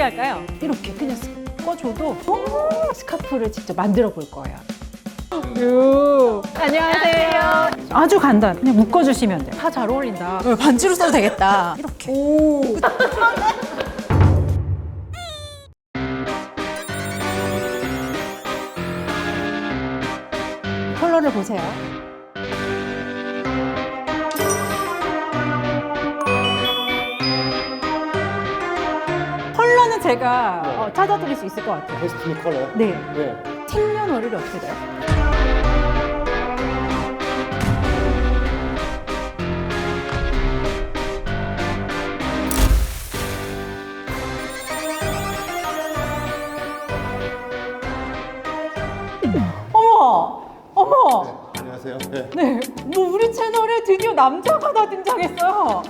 어떻게 할까요? 이렇게 그냥 꺼줘도 오, 스카프를 직접 만들어 볼 거예요. 유. 안녕하세요. 아주 간단. 그냥 묶어주시면 돼요. 다 잘 어울린다. 어, 반지로 써도 되겠다. 이렇게. 오. 컬러를 보세요. 제가 네. 어, 찾아드릴 수 있을 것 같아요. 데스티니 컬러. 네. 네. 생년월일이 어떻게 돼요? 어머! 어머! 안녕하세요. 네. 네, 뭐 우리 채널에 드디어 남자가 다 등장했어요.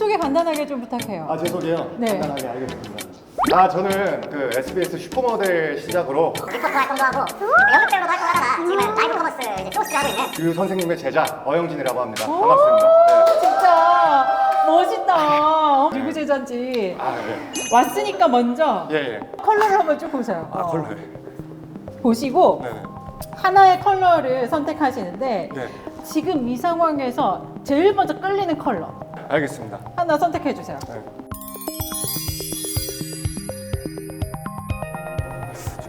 소개 간단하게 좀 부탁해요. 아, 제 소개요? 네. 간단하게 알겠습니다. 아, 저는 그 SBS 슈퍼모델 시작으로 리포터 활동도 하고 연극배우로 활동하다가 지금은 라이브 커머스 이제 쇼스를 하고 있는 그 선생님의 제자 어영진이라고 합니다. 오, 반갑습니다. 네. 진짜 멋있다. 누구 제자인지. 아, 네. 왔으니까 먼저 예, 예. 컬러를 한번 쭉 보세요. 아, 어, 컬러. 보시고 네, 네. 하나의 컬러를 선택하시는데 네. 지금 이 상황에서 제일 먼저 끌리는 컬러 알겠습니다. 하나 선택해 주세요. 네.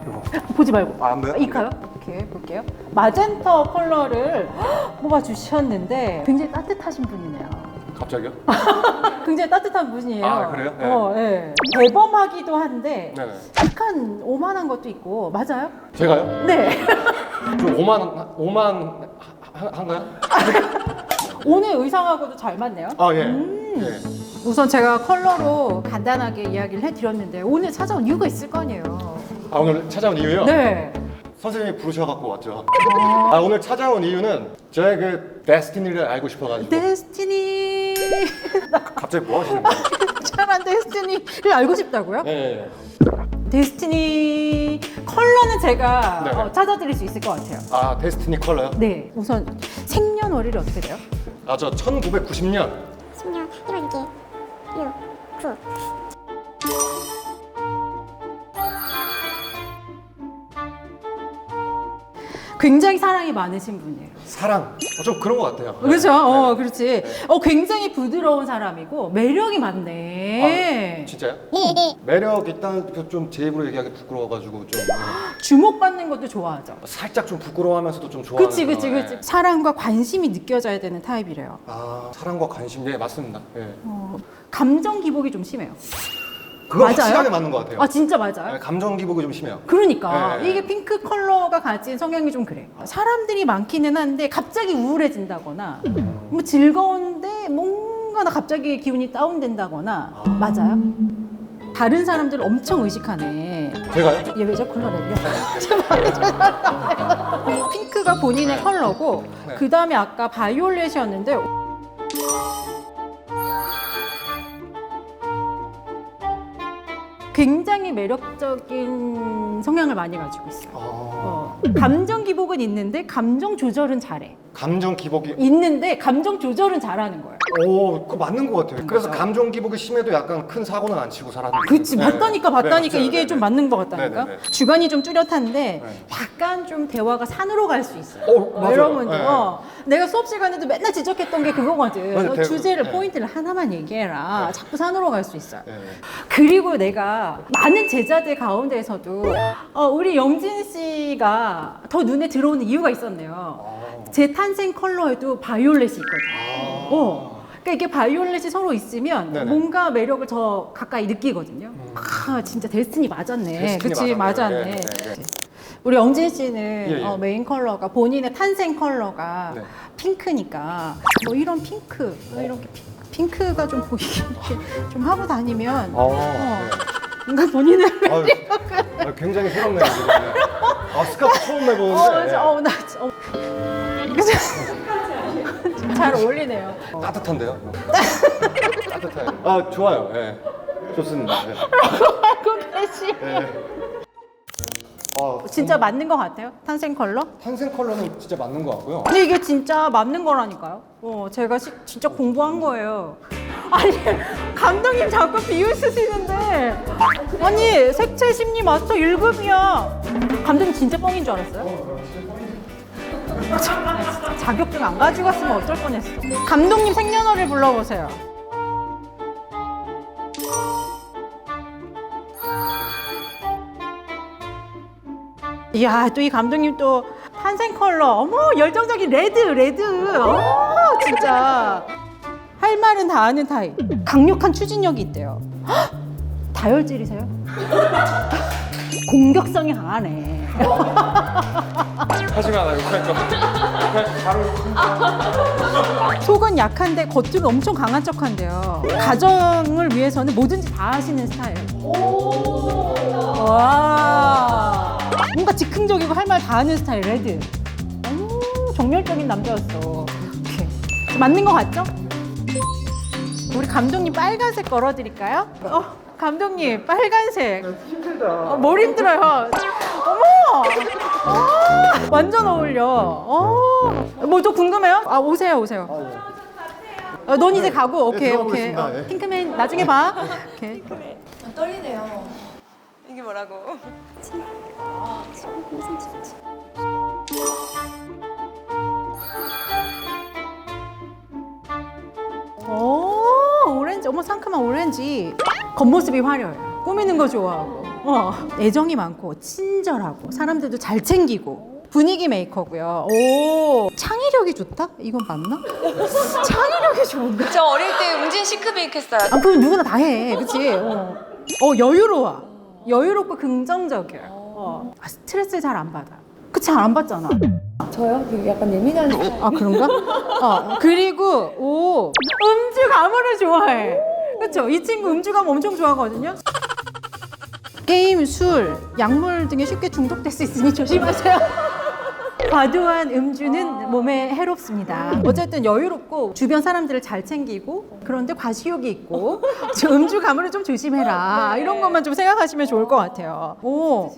이거 보지 말고. 아, 안 보여요? 이가요? 이렇게 볼게요. 마젠터 컬러를 뽑아 주셨는데 굉장히 따뜻하신 분이네요. 갑자기요? 굉장히 따뜻한 분이에요. 아, 그래요? 네. 어, 예. 대범하기도 한데 네, 네. 약간 오만한 것도 있고 맞아요? 제가요? 네. 좀 오만 오만 하- 한가요? 오늘 의상하고도 잘 맞네요. 아, 예. 음. 예. 우선 제가 컬러로 간단하게 이야기를 해드렸는데 오늘 찾아온 이유가 있을 거 아니에요. 아, 오늘 찾아온 이유요? 네. 선생님이 부르셔갖고 왔죠. 아, 오늘 찾아온 이유는 저의 그 데스티니를 알고 싶어가지고. 데스티니. 갑자기 뭐 하시는 거예요? 차란 데스티니를 알고 싶다고요? 예, 예. 데스티니 컬러는 제가 네. 어, 찾아드릴 수 있을 것 같아요. 아, 데스티니 컬러요? 네. 우선 생년월일이 어떻게 돼요? 아, 저 1990년. 10년. 1월 6일 6 9 굉장히 사랑이 많으신 분이에요. 사랑. 어, 좀 그런 것 같아요. 그렇죠? 어, 네. 그렇지. 어, 굉장히 부드러운 사람이고 매력이 많네. 아, 진짜요? 매력 일단 그좀제 입으로 얘기하기 부끄러워가지고 좀 어, 주목받는 것도 좋아하죠. 살짝 좀 부끄러워하면서도 좀 좋아하는. 그치, 그치, 그런, 그치. 예. 사랑과 관심이 느껴져야 되는 타입이래요. 아, 사랑과 관심. 예, 맞습니다. 예. 어, 감정 기복이 좀 심해요. 그거 맞아요? 확실하게 맞는 것 같아요. 아, 진짜 맞아요? 예, 감정 기복이 좀 심해요. 그러니까 네. 이게 핑크 컬러가 가진 성향이 좀 그래. 사람들이 많기는 한데 갑자기 우울해진다거나 뭐 즐거운데 뭔가 나 갑자기 기분이 다운된다거나 맞아요? 다른 사람들 엄청 의식하네. 제가요? 얘왜 자꾸 컬러내려? 핑크가 본인의 컬러고 네. 그 다음에 아까 바이올렛이었는데 굉장히 매력적인 성향을 많이 가지고 있어요. 아, 어, 감정 기복은 있는데 감정 조절은 잘해. 감정 기복이. 있는데 감정 조절은 잘하는 거예요. 오, 그거 맞는 것 같아요. 그래서 맞아요. 감정 기복이 심해도 약간 큰 사고는 안 치고 살았는데. 그치 네. 맞다니까 네, 맞다니까 맞아요. 이게 네, 좀 네. 맞는 것 같다니까 네, 네, 네. 주관이 좀 뚜렷한데 네. 약간 좀 대화가 산으로 갈 수 있어요. 어, 맞아요. 여러분 네, 어, 내가 수업 시간에도 맨날 지적했던 게 그거거든. 맞아요. 너 대- 주제를 네. 포인트를 하나만 얘기해라. 네. 자꾸 산으로 갈 수 있어요. 네. 그리고 내가 많은 제자들 가운데서도 어, 우리 영진 씨가 더 눈에 들어오는 이유가 있었네요. 아. 제 탄생 컬러에도 바이올렛이 있거든요. 아. 어. 그러니까 이게 바이올렛이 서로 있으면 네네. 뭔가 매력을 더 가까이 느끼거든요. 아, 진짜 데스티니 맞았네. 데스티니 그치, 맞았네요. 맞았네. 네, 네, 네. 우리 영진 씨는 예, 예. 어, 메인 컬러가 본인의 탄생 컬러가 네. 핑크니까 뭐 이런 핑크, 뭐 이렇게 핑크, 핑크가 좀 보이게 이렇게 좀 하고 다니면 어, 어. 네. 뭔가 본인의 아유, 아, 굉장히 새롭네요. 지금. 네. 아, 스카프 처음 어, 내보는데 저, 어, 나, 저, 어. 그죠? 잘 어울리네요. 어. 따뜻한데요? 따뜻해요. 아, 좋아요. 예. 좋습니다. 예. 알고 계시. 예. 아, 진짜 맞는 것 같아요? 탄생 컬러? 탄생 컬러는 진짜 맞는 것 같고요. 근데 이게 진짜 맞는 거라니까요. 어, 제가 시- 진짜 공부한 거예요. 아니 감독님 자꾸 비웃으시는데 아니 색채 심리 마스터 1급이야 감독님 진짜 뻥인 줄 알았어요? 자- 자격증 안 가지고 왔으면 어쩔 뻔했어. 감독님 생년월일 불러보세요. 이야 또 이 감독님 또 탄생 컬러. 어머 열정적인 레드 레드. 어 진짜. 할 말은 다 하는 타입. 강력한 추진력이 있대요. 헉! 다혈질이세요? 공격성이 강하네 하지만 나 욕하니까 그냥 바로 속은 약한데 겉으로 엄청 강한 척한대요. 가정을 위해서는 뭐든지 다 하시는 스타일. 와. 뭔가 즉흥적이고 할 말 다 하는 스타일 레드. 오, 정열적인 남자였어. 오케이. 맞는 거 같죠? 우리 감독님 빨간색 걸어드릴까요? 어, 감독님 빨간색. 힘들다. 어, 뭘 힘들어요. 어머 어, 완전 어울려. 어, 뭐또 궁금해요? 아 오세요 오세요. 어, 넌 이제 가고. 오케이 네, 오케이 들어가보겠습니다. 어, 예. 핑크맨 나중에 봐. 오케이. 떨리네요. 이게 뭐라고? 오 오렌지. 어머 상큼한 오렌지. 겉모습이 화려해요 꾸미는 거 좋아하고 어, 애정이 많고 친절하고 사람들도 잘 챙기고 분위기 메이커고요 오 창의력이 좋다? 이건 맞나? 창의력이 좋은데? 저 어릴 때 웅진 시크베이크 했어요. 아 그건 누구나 다 해 그치? 어, 어 여유로워 여유롭고 긍정적이야 어. 아, 스트레스 잘 안 받아 그치 안 받잖아 저요? 그 약간 예민한 스타일. 아 그런가? 어 그리고 오 음주 가물을 좋아해. 그렇죠? 이 친구 음주 가물 엄청 좋아하거든요. 게임, 술, 약물 등에 쉽게 중독될 수 있으니 조심하세요. 과도한 음주는 몸에 해롭습니다. 어쨌든 여유롭고 주변 사람들을 잘 챙기고 그런데 과시욕이 있고 저 음주 가물을 좀 조심해라 이런 것만 좀 생각하시면 좋을 것 같아요. 오.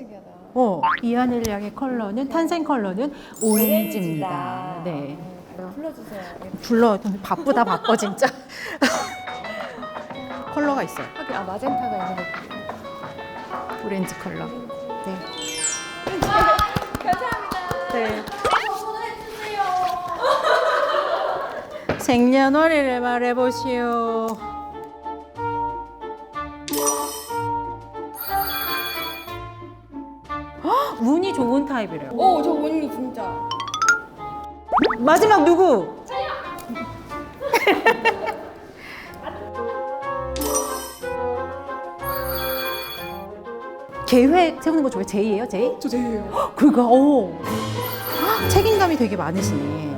어, 이하늘 양의 컬러는 탄생 컬러는 오렌지입니다. 네. 불러주세요. 불러 바쁘다 바빠 진짜. 컬러가 있어요. 아 마젠타가 있는 거. 오렌지 컬러. 네. 네. 생년월일을 말해보시오. 헉, 운이 좋은 타입이래요. 오, 저 언니 진짜. 마지막 누구? 계획 세우는 거 좋아해? 제이예요, 제이? 저 제이예요. 그거, 오. 헉, 책임감이 되게 많으시네.